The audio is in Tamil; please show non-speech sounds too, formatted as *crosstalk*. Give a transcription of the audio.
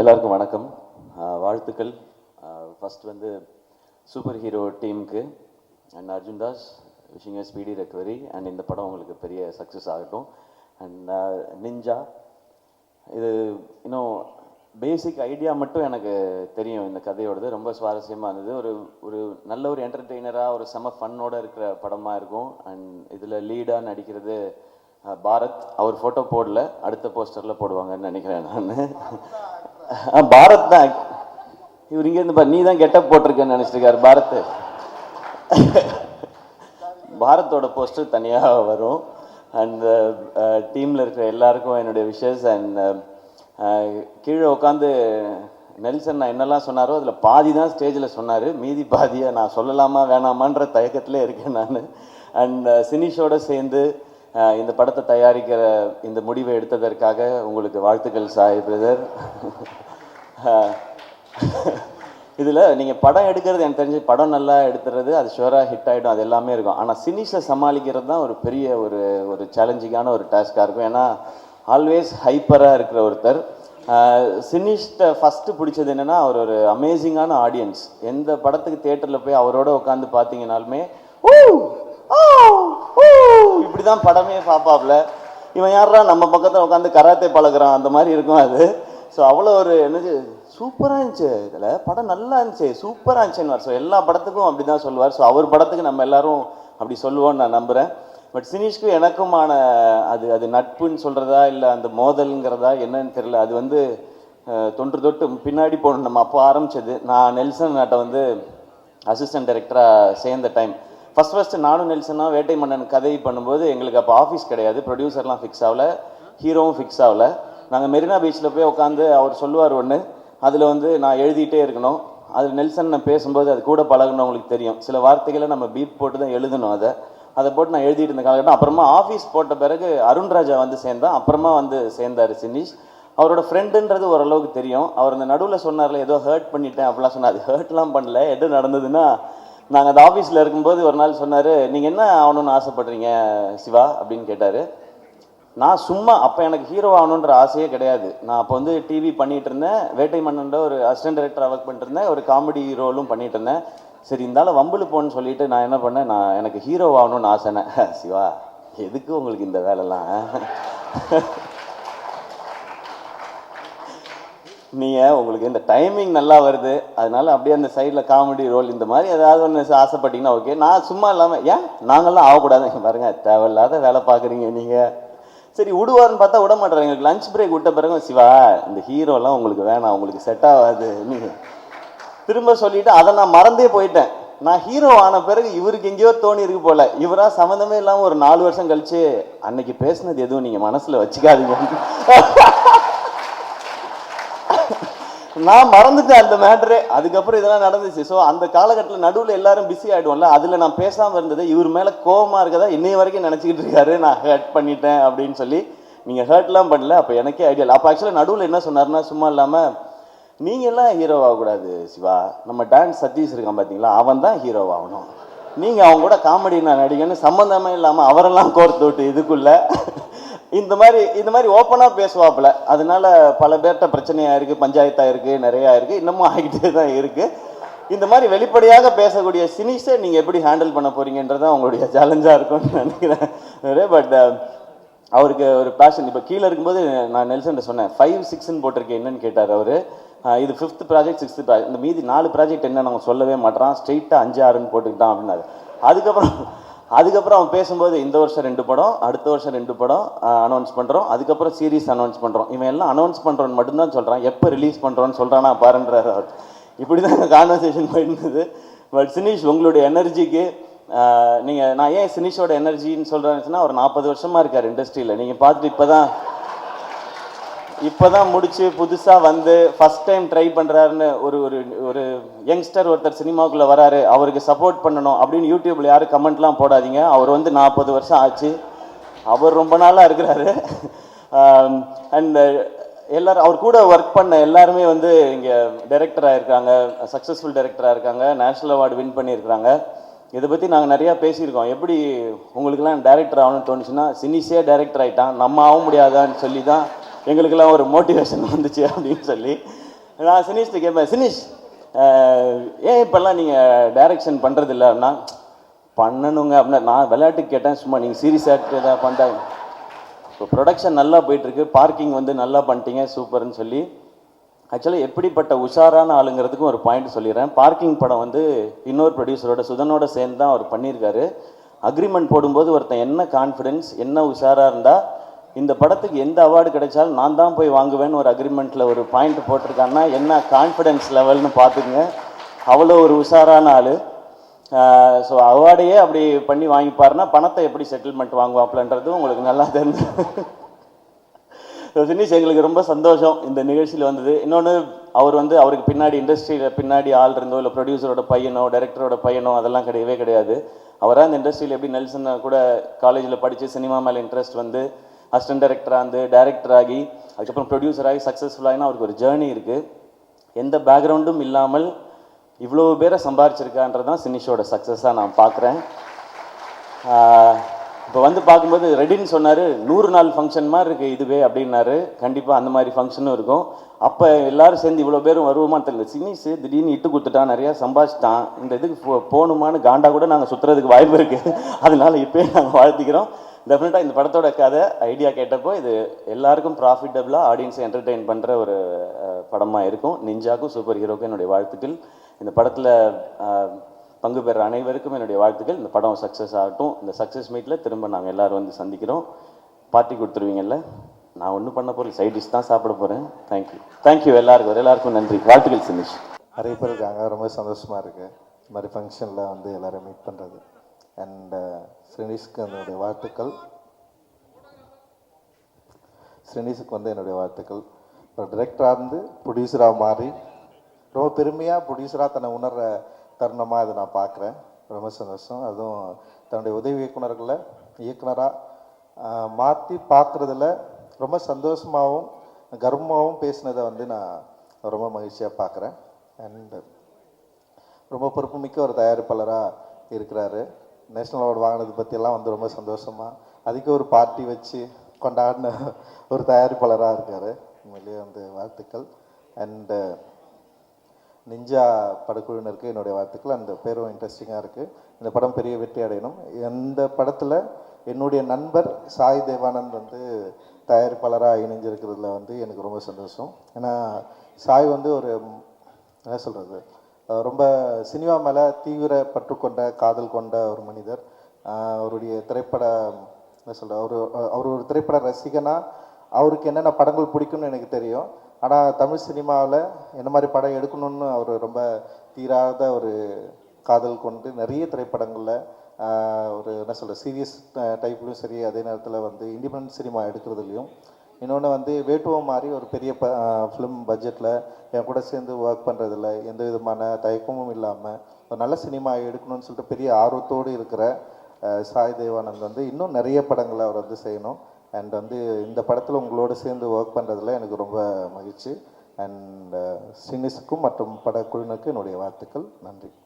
எல்லாருக்கும் வணக்கம். வாழ்த்துக்கள். ஃபர்ஸ்ட் வந்து சூப்பர் ஹீரோ டீமுக்கு and Arjun Das wishing speedy recovery and இந்த படம் உங்களுக்கு பெரிய சக்ஸஸ் ஆகட்டும். அண்ட் நிஞ்சா இது இன்னும் பேசிக் ஐடியா மட்டும் எனக்கு தெரியும். இந்த கதையோடது ரொம்ப சுவாரஸ்யமாக இருந்தது. ஒரு ஒரு நல்ல ஒரு என்டர்டெய்னராக ஒரு செம ஃபன்னோட இருக்கிற படமாக இருக்கும். அண்ட் இதில் லீடாக நடிக்கிறது பாரத் அவர் ஃபோட்டோ போடல அடுத்த போஸ்டரில் போடுவாங்கன்னு நினைக்கிறேன் நான். பாரத் தான். இவர் இங்கேருந்து பா நீ தான் கெட்டப் போட்டிருக்கேன்னு நினச்சிட்டு இருக்காரு பாரத். பாரத்தோட போஸ்டர் தனியாக வரும். அண்ட் டீமில் இருக்கிற எல்லாருக்கும் என்னுடைய விஷஸ் அண்ட் கீழே உட்காந்து நெல்சன் நான் என்னெல்லாம் சொன்னாரோ அதில் பாதி தான் ஸ்டேஜில் சொன்னார். மீதி பாதியை நான் சொல்லலாமா வேணாமான்ற தயக்கத்திலே இருக்கேன் நான். அண்ட் சினிஷோடு சேர்ந்து இந்த படத்தை தயாரிக்கிற இந்த முடிவை எடுத்ததற்காக உங்களுக்கு வாழ்த்துக்கள் சாய் பிரதர். இதில் நீங்கள் படம் எடுக்கிறது எனக்கு தெரிஞ்சு படம் நல்லா எடுத்துறது அது ஷுவராக ஹிட் ஆகிடும் அது எல்லாமே இருக்கும். ஆனால் சினிஷை சமாளிக்கிறது தான் ஒரு பெரிய ஒரு ஒரு சேலஞ்சிங்கான ஒரு டாஸ்காக இருக்கும். ஏன்னா ஆல்வேஸ் ஹைப்பராக இருக்கிற ஒருத்தர். சினிஷ்ட ஃபஸ்ட்டு பிடிச்சது என்னென்னா அவர் ஒரு அமேசிங்கான ஆடியன்ஸ் எந்த படத்துக்கு தேட்டரில் போய் அவரோட உட்காந்து பார்த்தீங்கனாலுமே ஓ Oh, oh. ஆ, ஓ இப்படி தான் படமே பார்ப்பாப்ல இவன் யாரா நம்ம பக்கத்தில் உட்காந்து கராத்தே பழகுறான். அந்த மாதிரி இருக்கும் அது. ஸோ அவ்வளோ ஒரு என்னது சூப்பராக இருந்துச்சு இதில். படம் நல்லா இருந்துச்சு. சூப்பராக இருந்துச்சுன்னு ஸோ எல்லா படத்துக்கும் அப்படி தான் சொல்லுவார். ஸோ அவர் படத்துக்கு நம்ம எல்லாரும் அப்படி சொல்லுவோம்னு நான் நம்புகிறேன் பட் சினிஷ்க்கும் எனக்குமான அது அது நட்புன்னு சொல்கிறதா இல்லை அந்த மோதல்ங்கிறதா? என்னன்னு தெரியல. அது வந்து தொன்று தொட்டு பின்னாடி போகணும். நம்ம அப்போ ஆரம்பிச்சது. நான் நெல்சன் நாட்டை வந்து அசிஸ்டன்ட் டைரக்டராக சேர்ந்த டைம் ஃபர்ஸ்ட் ஃபஸ்ட்டு நானும் நெல்சனாக வேட்டை மன்னன் கதை பண்ணும்போது எங்களுக்கு அப்போ ஆஃபீஸ் கிடையாது. ப்ரொடியூசர்லாம் ஃபிக்ஸ் ஆகல. ஹீரோவும் ஃபிக்ஸ் ஆகல. நாங்கள் மெரினா பீச்சில் போய் உட்காந்து அவர் சொல்லுவார் ஒன்று அதில் வந்து நான் எழுதிட்டே இருக்கணும். அதில் நெல்சன் நான் பேசும்போது அது கூட பழகினவங்களுக்கு தெரியும். சில வார்த்தைகளை நம்ம பீப் போட்டு தான் எழுதணும் அதை. அதை போட்டு நான் எழுதிட்டு இருந்த காலகட்டம். அப்புறமா ஆஃபீஸ் போட்ட பிறகு அருண்ராஜா வந்து சேர்ந்தான். அப்புறமா வந்து சேர்ந்தார் சினிஷ். அவரோட ஃப்ரெண்டுன்றது ஓரளவுக்கு தெரியும். அவர் அந்த நடுவில் சொன்னார்ல ஏதோ ஹர்ட் பண்ணிட்டேன் அப்படிலாம் சொன்னார். அது ஹர்ட்லாம் பண்ணல. எது நடந்ததுன்னா நாங்கள் அந்த ஆஃபீஸில் இருக்கும்போது ஒரு நாள் சொன்னார் நீங்கள் என்ன ஆகணும்னு ஆசைப்படுறீங்க சிவா? அப்படின்னு கேட்டார். நான் சும்மா அப்போ எனக்கு ஹீரோ ஆகணுன்ற ஆசையே கிடையாது. நான் அப்போ வந்து டிவி பண்ணிகிட்டு இருந்தேன். வேட்டை மன்னன்ல ஒரு அசிஸ்டன்ட் டைரக்டராக ஒர்க் பண்ணிட்டு இருந்தேன். ஒரு காமெடி ரோலும் பண்ணிட்டு இருந்தேன். சரி இருந்தாலும் வம்புலு போன்னு சொல்லிட்டு நான் என்ன பண்ணேன் நான் எனக்கு ஹீரோ ஆகணும்னு ஆசைனேன். *laughs* சிவா எதுக்கு உங்களுக்கு இந்த வேலைலாம்? *laughs* நீங்கள் உங்களுக்கு இந்த டைமிங் நல்லா வருது. அதனால அப்படியே அந்த சைடில் காமெடி ரோல் இந்த மாதிரி ஏதாவது ஒன்று ஆசைப்பட்டீங்கன்னா ஓகே நான் சும்மா இல்லாமல் ஏன்? நாங்கள்லாம் ஆகக்கூடாது. பாருங்கள் பாருங்க தேவையில்லாத வேலை பார்க்குறீங்க நீங்கள் சரி விடுவார்னு பார்த்தா விட மாட்டாரு. எங்களுக்கு லஞ்ச் பிரேக் விட்ட பிறகு சிவா இந்த ஹீரோலாம் உங்களுக்கு வேணாம் உங்களுக்கு செட் ஆகாது. நீங்கள் திரும்ப சொல்லிட்டு அதை நான் மறந்தே போயிட்டேன். நான் ஹீரோ ஆன பிறகு இவருக்கு எங்கேயோ தோணி இருக்கு போல. இவரா சம்மந்தமே இல்லாமல் ஒரு நாலு வருஷம் கழிச்சு அன்னைக்கு பேசினது எதுவும் நீங்கள் மனசில் வச்சுக்காதீங்க. நான் மறந்துட்டேன் அந்த மேட்ரே அதுக்கப்புறம் இதெல்லாம் நடந்துச்சு. ஸோ அந்த காலகட்டத்தில் நடுவில் எல்லாரும் பிஸி ஆகிடுவோம்ல அதில் நான் பேசாமல் இருந்தது. இவர் மேலே கோவமாக இருக்கதா இன்னைய வரைக்கும் நினச்சிக்கிட்டு இருக்காரு. நான் ஹர்ட் பண்ணிட்டேன் அப்படின்னு சொல்லி. நீங்கள் ஹர்ட்லாம் பண்ணல அப்போ எனக்கே ஐடியா இல்லை. அப்போ ஆக்சுவலாக நடுவில் என்ன சொன்னார்னா சும்மா இல்லாமல் நீங்கள் எல்லாம் ஹீரோ ஆகக்கூடாது சிவா. நம்ம டான்ஸ் சதீஷ் இருக்கான் பார்த்தீங்களா அவன் தான் ஹீரோ ஆகணும். நீங்கள் அவங்க கூட காமெடி நான் நடிகன்னு சம்மந்தமே இல்லாமல் அவரெல்லாம் கோர்த்து விட்டு இதுக்குள்ளே இந்த மாதிரி இந்த மாதிரி ஓப்பனாக பேசுவாப்புல. அதனால பல பேர்கிட்ட பிரச்சனையாக இருக்குது பஞ்சாயத்தாக இருக்குது நிறையா இருக்குது இன்னமும் ஆகிட்டே தான் இருக்குது இந்த மாதிரி வெளிப்படையாக பேசக்கூடிய சினிஸை நீங்கள் எப்படி ஹேண்டில் பண்ண போகிறீங்கன்றதான் உங்களுடைய சேலஞ்சாக இருக்கும்னு நினைக்கிறேன். பட் uh, அவருக்கு ஒரு பேஷன் இப்போ கீழே இருக்கும்போது நான் நெல்சன் சொன்னேன் ஃபைவ் சிக்ஸ்ன்னு போட்டிருக்கேன் என்னன்னு கேட்டார் அவர். இது ஃபிஃப்த் ப்ராஜெக்ட் சிக்ஸ்த் ப்ராஜெக்ட் இந்த மீதி நாலு ப்ராஜெக்ட் என்ன நம்ம சொல்லவே மாட்டேறான் ஸ்ட்ரெயிட்டாக அஞ்சு ஆறுன்னு போட்டுக்கிட்டான் அப்படின்னாரு. அதுக்கப்புறம் அதுக்கப்புறம் அவன் பேசும்போது இந்த வருஷம் ரெண்டு படம் அடுத்த வருஷம் ரெண்டு படம் அனௌன்ஸ் பண்ணுறோம் அதுக்கப்புறம் சீரீஸ் அனௌன்ஸ் பண்ணுறோம் இவன் எல்லாம் அனௌன்ஸ் பண்ணுறோன்னு மட்டும்தான் சொல்கிறான் எப்போ ரிலீஸ் பண்ணுறோன்னு சொல்கிறானா பாருன்றார் அவர். இப்படி தான் கான்வர்சேஷன் போயிருந்தது. பட் சினிஷ் உங்களுடைய எனர்ஜிக்கு நீங்கள் நான் ஏன் சினிஷோட எனர்ஜின்னு சொல்கிறேன்னு ஒரு நாற்பது வருஷமாக இருக்கார் இண்டஸ்ட்ரியில் நீங்கள் பார்த்துட்டு இப்போ தான் இப்போ தான் முடிச்சு புதுசாக வந்து ஃபஸ்ட் டைம் ட்ரை பண்ணுறாருன்னு ஒரு ஒரு ஒரு யங்ஸ்டர் ஒருத்தர் சினிமாவுக்குள்ளே வராரு. அவருக்கு சப்போர்ட் பண்ணணும் அப்படின்னு யூடியூப்பில் யாரும் கமெண்ட்லாம் போடாதீங்க. அவர் வந்து நாற்பது வருஷம் ஆச்சு. அவர் ரொம்ப நாளாக இருக்கிறாரு. அண்ட் எல்லாரும் அவர் கூட ஒர்க் பண்ண எல்லாருமே வந்து இங்கே டைரக்டராக இருக்காங்க சக்ஸஸ்ஃபுல் டைரக்டராக இருக்காங்க நேஷ்னல் அவார்டு வின் பண்ணியிருக்கிறாங்க. இதை பற்றி நாங்கள் நிறையா பேசியிருக்கோம். எப்படி உங்களுக்கெல்லாம் டேரக்டர் ஆகணும்னு தோணுச்சுன்னா சினிஸே டேரக்டர் ஆகிட்டான் நம்ம ஆக முடியாதான்னு சொல்லி தான் எங்களுக்கெல்லாம் ஒரு மோட்டிவேஷன் வந்துச்சு அப்படின்னு சொல்லி. நான் சினிஷ்ட்டு கேட்பேன் சினிஷ் ஏன் இப்போல்லாம் நீங்கள் டைரக்ஷன் பண்ணுறதில்ல அப்படின்னா பண்ணணுங்க அப்படின்னா நான் விளையாட்டுக்கு கேட்டேன் சும்மா நீங்கள் சீரியஸ் ஆக்ட் ஏதாவது பண்ணுறாங்க இப்போ ப்ரொடக்ஷன் நல்லா போயிட்டுருக்கு பார்க்கிங் வந்து நல்லா பண்ணிட்டீங்க சூப்பர்னு சொல்லி. ஆக்சுவலாக எப்படிப்பட்ட உஷாரான ஆளுங்கிறதுக்கும் ஒரு பாயிண்ட் சொல்லிடுறேன். பார்க்கிங் படம் வந்து இன்னொரு ப்ரொடியூசரோட சுதனோட சேர்ந்து தான் அவர் பண்ணியிருக்காரு. அக்ரிமெண்ட் போடும்போது ஒருத்தன் என்ன கான்ஃபிடென்ஸ் என்ன உஷாராக இருந்தால் இந்த படத்துக்கு எந்த அவார்டு கிடைச்சாலும் நான் தான் போய் வாங்குவேன்னு ஒரு அக்ரிமெண்ட்டில் ஒரு பாயிண்ட் போட்டிருக்காங்கன்னா என்ன கான்ஃபிடென்ஸ் லெவல்னு பார்த்துக்குங்க. அவ்வளோ ஒரு உஷாரான ஆள். ஸோ அவார்டையே அப்படி பண்ணி வாங்கிப்பாருன்னா பணத்தை எப்படி செட்டில்மெண்ட் வாங்குவாப்லன்றது உங்களுக்கு நல்லா தெரிஞ்சு. ஃபினிஷ் எங்களுக்கு ரொம்ப சந்தோஷம் இந்த நிகழ்ச்சியில் வந்தது. இன்னொன்று அவர் வந்து அவருக்கு பின்னாடி இண்டஸ்ட்ரியில் பின்னாடி ஆள் இருந்தோ இல்லை ப்ரொடியூசரோட பையனோ டைரக்டரோட பையனோ அதெல்லாம் கிடையவே கிடையாது. அவராக இந்த இண்டஸ்ட்ரியில் எப்படி நெல்சன் கூட காலேஜில் படித்து சினிமா மேலே இன்ட்ரெஸ்ட் வந்து அசிஸ்டன்ட் டைரக்டராக இருந்து டைரக்டர் ஆகி அதுக்கப்புறம் ப்ரொடியூசர் ஆகி சக்ஸஸ்ஃபுல்லாகினா அவருக்கு ஒரு ஜேர்னி இருக்குது எந்த பேக்ரவுண்டும் இல்லாமல் இவ்வளோ பேரை சம்பாரிச்சிருக்கான்றது தான் சினிஷோட சக்ஸஸாக நான் பார்க்குறேன். இப்போ வந்து பார்க்கும்போது ரெடின்னு சொன்னார் நூறு நாள் ஃபங்க்ஷன் மாதிரி இருக்குது இதுவே அப்படின்னாரு. கண்டிப்பாக அந்த மாதிரி ஃபங்க்ஷனும் இருக்கும். அப்போ எல்லாரும் சேர்ந்து இவ்வளோ பேரும் வருவோமா தெரியல. சினிஸ் திடீர்னு இட்டு கொடுத்துட்டான் நிறையா சம்பாதிச்சிட்டான். இந்த இதுக்கு போ போகணுமான்னு காண்டா கூட நாங்கள் சுற்றுறதுக்கு வாய்ப்பு இருக்குது அதனால் இப்போயே நாங்கள் வாழ்த்திக்கிறோம். டெஃபினட்டாக இந்த படத்தோட கதை ஐடியா கேட்டப்போ இது எல்லாருக்கும் ப்ராஃபிட்டபுளாக ஆடியன்ஸை என்டர்டெயின் பண்ணுற ஒரு படமாக இருக்கும். நிஞ்சாக்கும் சூப்பர் ஹீரோக்கும் என்னுடைய வாழ்த்துக்கள். இந்த படத்தில் பங்கு பெற அனைவருக்கும் என்னுடைய வாழ்த்துக்கள். இந்த படம் சக்ஸஸ் ஆகட்டும். இந்த சக்ஸஸ் மீட்டில் திரும்ப நாங்கள் எல்லோரும் வந்து சந்திக்கிறோம். பார்ட்டி கொடுத்துருவீங்கல்ல? நான் ஒன்றும் பண்ண போகிறேன் சைட் டிஷ் தான் சாப்பிட போகிறேன் தேங்க்யூ தேங்க்யூ எல்லாருக்கும். எல்லாருக்கும் நன்றி. வாழ்த்துக்கள் சினிஷ். நிறைய பேர் இருக்காங்க ரொம்ப சந்தோஷமாக இருக்குது இந்த மாதிரி ஃபங்க்ஷனில் வந்து எல்லோரும் மீட் பண்ணுறது அண்ட் ஸ்ரீனிஷ்க்கு uh, என்னுடைய வாழ்த்துக்கள். ஸ்ரீனிஷுக்கு வந்து என்னுடைய வாழ்த்துக்கள். ஒரு டிரெக்டராக இருந்து ப்ரொடியூசராக மாறி ரொம்ப பெருமையாக ப்ரொடியூசராக தன்னை உணர்ற தருணமாக இதை நான் பார்க்குறேன். ரொம்ப சந்தோஷம். அதுவும் தன்னுடைய உதவி இயக்குனர்களை இயக்குனராக மாற்றி பார்க்குறதுல ரொம்ப சந்தோஷமாகவும் கர்வமாகவும் பேசினதை வந்து நான் ரொம்ப மகிழ்ச்சியாக பார்க்குறேன். அண்ட் ரொம்ப பொறுப்புமிக்க ஒரு தயாரிப்பாளராக இருக்கிறாரு. நேஷ்னல் அவார்டு வாங்கினது பற்றியெல்லாம் வந்து ரொம்ப சந்தோஷமாக அதுக்கு ஒரு பார்ட்டி வச்சு கொண்டாடின ஒரு தயாரிப்பாளராக இருக்கார். உண்மையிலேயே வந்து வாழ்த்துக்கள். அண்டு நிஞ்சா படக்குழுவினருக்கு என்னுடைய வாழ்த்துக்கள். அந்த பேரும் இன்ட்ரெஸ்டிங்காக இருக்குது இந்த படம் பெரிய வெற்றி அடையணும். இந்த படத்தில் என்னுடைய நண்பர் சாய் தேவானந்த் வந்து தயாரிப்பாளராக இணைஞ்சிருக்கிறதுல வந்து எனக்கு ரொம்ப சந்தோஷம். ஏன்னா சாய் வந்து ஒரு என்ன சொல்கிறது ரொம்ப சினிமா மேலே தீவிர பற்று கொண்ட காதல் கொண்ட ஒரு மனிதர். அவருடைய திரைப்பட என்ன சொல்ற அவர் அவர் ஒரு திரைப்பட ரசிகனா அவருக்கு என்னென்ன படங்கள் பிடிக்கும்னு எனக்கு தெரியும். ஆனால் தமிழ் சினிமாவில் என்ன மாதிரி படம் எடுக்கணும்னு அவர் ரொம்ப தீராத ஒரு காதல் கொண்டு நிறைய திரைப்படங்களில் ஒரு என்ன சொல்கிற சீரியஸ் டைப்லையும் சரி அதே நேரத்தில் வந்து இண்டிபெண்ட் சினிமா எடுக்கிறதுலையும் இன்னொன்று வந்து வேட்டுவம் மாதிரி ஒரு பெரிய ப ஃபிலிம் பட்ஜெட்டில் என் கூட சேர்ந்து ஒர்க் பண்ணுறதுல எந்த விதமான தயக்கமும் இல்லாமல் ஒரு நல்ல சினிமா எடுக்கணும்னு சொல்லிட்டு பெரிய ஆர்வத்தோடு இருக்கிற சாய் தேவானந்த் வந்து இன்னும் நிறைய படங்களை அவர் வந்து செய்யணும். அண்ட் வந்து இந்த படத்தில் உங்களோட சேர்ந்து ஒர்க் பண்ணுறதுல எனக்கு ரொம்ப மகிழ்ச்சி. அண்ட் சினிஸுக்கும் மற்றும் படக்குழுவினருக்கும் என்னுடைய வாழ்த்துக்கள். நன்றி.